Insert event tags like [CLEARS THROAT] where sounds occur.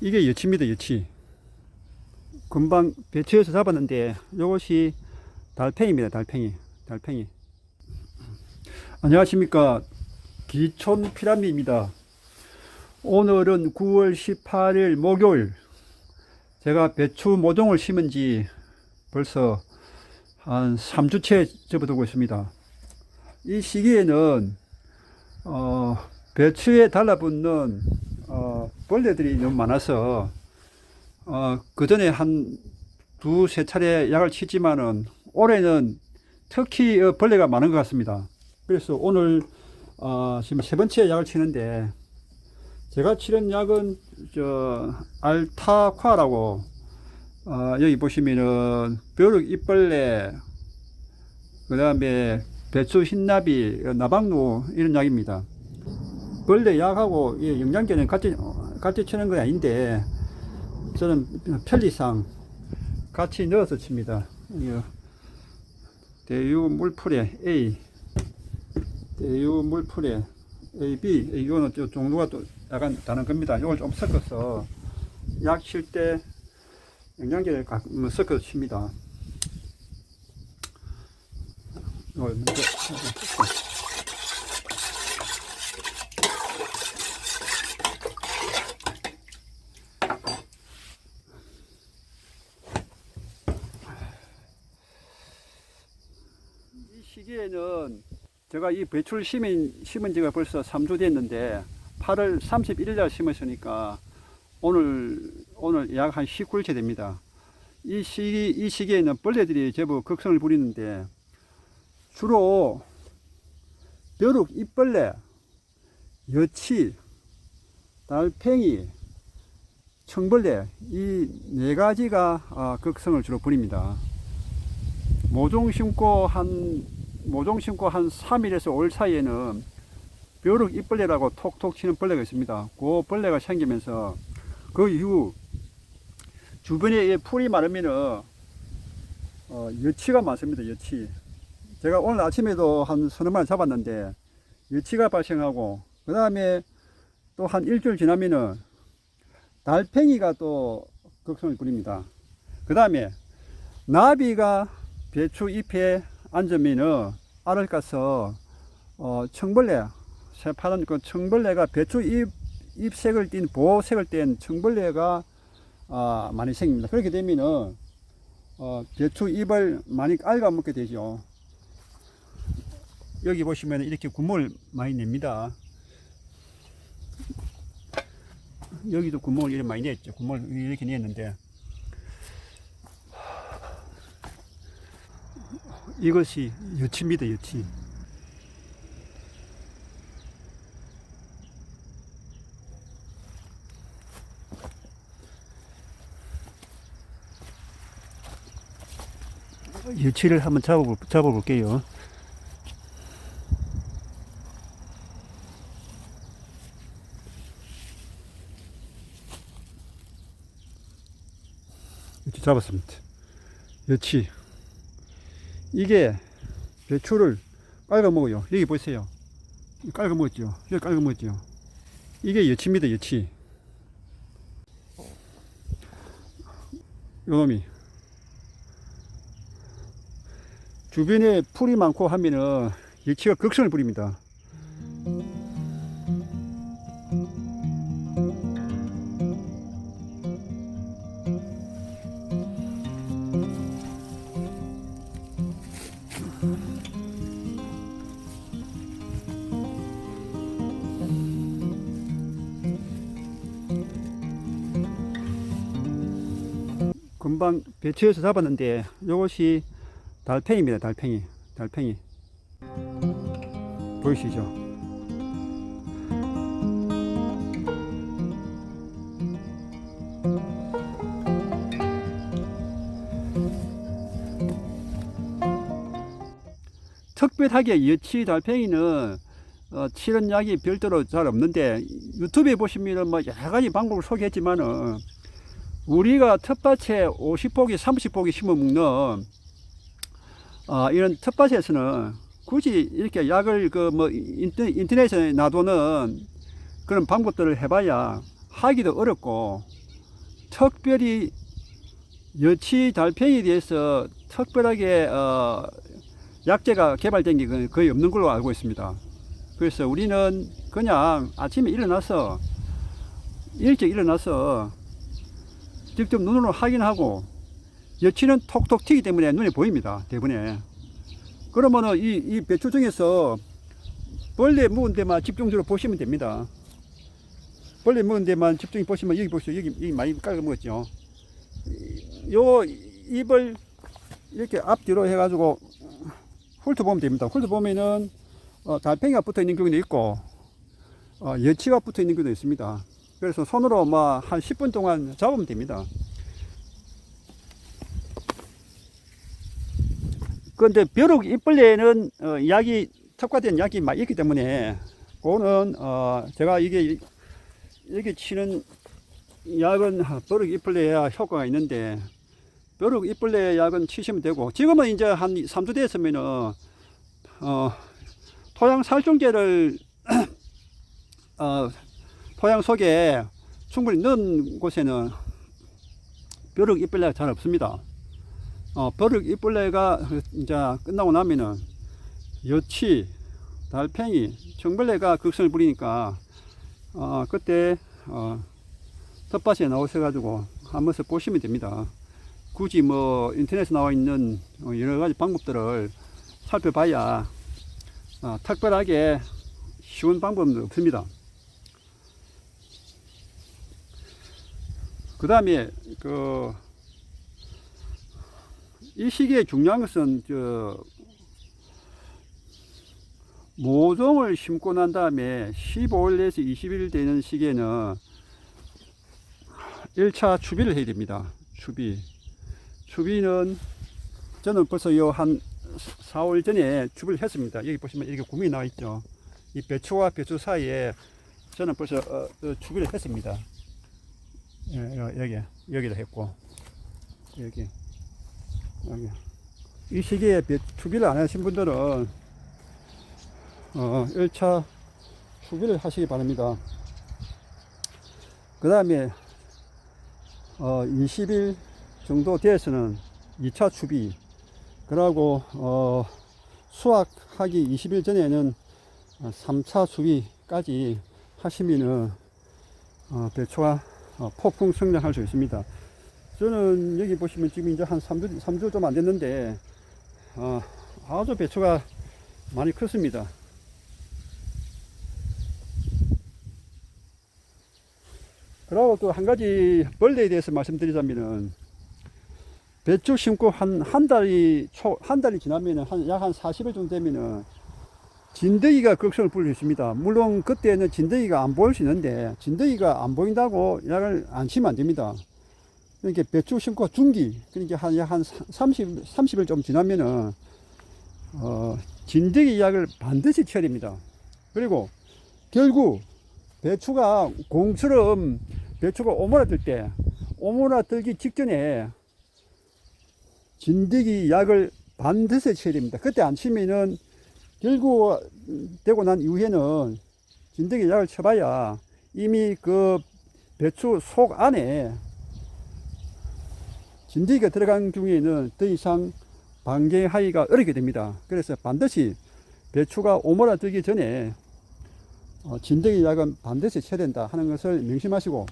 이게 여치입니다, 여치. 금방 배추에서 잡았는데 이것이 달팽이입니다, 달팽이. 달팽이. 안녕하십니까. 기촌 피라미입니다. 오늘은 9월 18일 목요일. 제가 배추 모종을 심은 지 벌써 한 3주째 접어두고 있습니다. 이 시기에는 어, 배추에 달라붙는 어, 벌레들이 너무 많아서 어, 그 전에 한 두세 차례 약을 치지만은 올해는 특히 어, 벌레가 많은 것 같습니다. 그래서 오늘 어, 지금 세 번째 약을 치는데 제가 치는 약은 저 알타과라고 어, 여기 보시면은 벼룩 잎벌레 그 다음에 배추 흰나비 나방루 이런 약입니다. 벌레 약하고 이 영양제는 같이 어, 같이 치는 건 아닌데 저는 편리상 같이 넣어서 칩니다. 이거 대유 물풀에 A 대유 물풀에 A, B 이거는 좀 종류가 또 약간 다른 겁니다. 이걸 좀 섞어서 약 칠 때 영양제를 가끔 섞어서 칩니다. 이걸 먼저 시기에는 제가 이 배추를 심은, 심은 지가 벌써 3주 됐는데 8월 31일 날 심었으니까 오늘 오늘 약 한 19일째 됩니다. 이 시기 이 시기에는 벌레들이 제법 극성을 부리는데 주로 벼룩 잎벌레, 여치, 달팽이, 청벌레 이 네 가지가 아, 극성을 주로 부립니다. 모종 심고 한 모종 심고 한 3일에서 5일 사이에는 벼룩 잎벌레라고 톡톡 치는 벌레가 있습니다. 그 벌레가 생기면서 그 이후 주변에 이 풀이 마르면은 어, 여치가 많습니다. 여치. 제가 오늘 아침에도 한 서너 마리 잡았는데 여치가 발생하고 그 다음에 또 한 일주일 지나면은 달팽이가 또 극성을 부립니다. 그 다음에 나비가 배추 잎에 앉으면은 알을 까서 어, 청벌레 새파란 그 청벌레가 배추 잎 잎색을 띤 보색을 띤 청벌레가 아, 많이 생깁니다. 그렇게 되면은 어, 배추 잎을 많이 갉아 먹게 되죠. 여기 보시면 이렇게 구멍을 많이 냅니다. 여기도 구멍을 이렇게 많이 냈죠. 구멍을 이렇게 냈는데 이것이 여치입니다. 여치. 여치를 한번 잡아볼, 잡아볼게요. 잡았습니다. 여치. 이게 배추를 깔아 먹어요. 여기 보세요. 깔아 먹었죠. 여기 깔아 먹었죠. 이게 여치입니다. 여치. 요놈이 주변에 풀이 많고 하면은 여치가 극성을 부립니다. 금방 배추에서 잡았는데 이것이 달팽이입니다. 달팽이. 달팽이. 보이시죠? 특별하게 여치 달팽이는 어, 치는 약이 별도로 잘 없는데 유튜브에 보시면은 뭐 여러 가지 방법을 소개했지만은 우리가 텃밭에 50포기, 30포기 심어 먹는 어, 이런 텃밭에서는 굳이 이렇게 약을 그 뭐 인터넷에 놔두는 그런 방법들을 해봐야 하기도 어렵고 특별히 여치 달팽이에 대해서 특별하게 어, 약제가 개발된 게 거의- 거의 없는 걸로 알고 있습니다. 그래서 우리는 그냥 아침에 일어나서 일찍 일어나서 직접 눈으로 확인하고 여치는 톡톡 튀기 때문에 눈에 보입니다. 대부분에. 그러면은 이, 이 배추 중에서 벌레 묵은 데만 집중적으로 보시면 됩니다. 벌레 묵은 데만 집중히 보시면 여기 보시죠. 여기, 여기 많이 깔아 먹었죠. 이- 요 입을 이렇게 앞뒤로 해가지고 훑어보면 됩니다. 훑어보면은 어, 달팽이가 붙어 있는 경우도 있고 어, 여치가 붙어 있는 경우도 있습니다. 그래서 손으로 뭐한 10분 동안 잡으면 됩니다. 그런데 벼룩 이빨레는 어, 약이 특화된 약이 많이 있기 때문에 그거는 어, 제가 이게 여기 치는 약은 벼룩 이빨레야 효과가 있는데 벼룩 이빨레 약은 치시면 되고 지금은 이제 한 3주 됐으면은 어, 토양 살충제를 [CLEARS THROAT] 어, 토양 속에 충분히 넣은 곳에는 벼룩 이빨레가 잘 없습니다. 어, 벼룩 이빨레가 이제 끝나고 나면은 여치, 달팽이, 청벌레가 극성을 부리니까 어, 그때 어, 텃밭에 나오셔가지고 한 번씩 보시면 됩니다. 굳이 뭐 인터넷에 나와 있는 어, 여러 가지 방법들을 살펴봐야 어, 특별하게 쉬운 방법은 없습니다. 그 다음에 그 이 시기에 중요한 것은 저 모종을 심고 난 다음에 15일에서 20일 되는 시기에는 1차 추비를 해야 됩니다. 추비. 추비는 저는 벌써 요한 4월 전에 추비를 했습니다. 여기 보시면 이렇게 구멍이 나와 있죠. 이 배추와 배추 사이에 저는 벌써 어, 어, 추비를 했습니다. 예, 여- 여기 여기도 했고 여기 여기 이 시기에 배- 추비를 안 하신 분들은 어, 1차 추비를 하시기 바랍니다. 그 다음에 어, 20일 정도 되어서는 2차 추비 그러고 어, 수확하기 20일 전에는 3차 추비까지 하시면은 어, 배추가 어, 폭풍 성장할 수 있습니다. 저는 여기 보시면 지금 이제 한 3주, 3주 좀 안 됐는데 어, 아주 배추가 많이 컸습니다. 그리고 또 한 가지 벌레에 대해서 말씀드리자면은 배추 심고 한, 한 달이 초, 한 달이 지나면은 한, 약 한 40일 정도 되면은 진드기가 극성을 있습니다. 물론 그때는 진드기가 안 보일 수 있는데 진드기가 안 보인다고 약을 안 치면 안 됩니다. 그러니까 배추 심고 중기, 그러니까 한, 약한 30, 30일 좀 지나면은 어, 진드기 약을 반드시 쳐야 됩니다. 그리고 결국 배추가 공처럼 배추가 오므라들 때 오므라들기 직전에 진드기 약을 반드시 쳐야 됩니다. 그때 안 치면은 결국 되고 난 이후에는 진드기 약을 쳐봐야 이미 그 배추 속 안에 진드기가 들어간 경우에는 더 이상 방갱하기가 어렵게 됩니다. 그래서 반드시 배추가 오므라들기 전에 어, 진드기 약은 반드시 쳐야 된다 하는 것을 명심하시고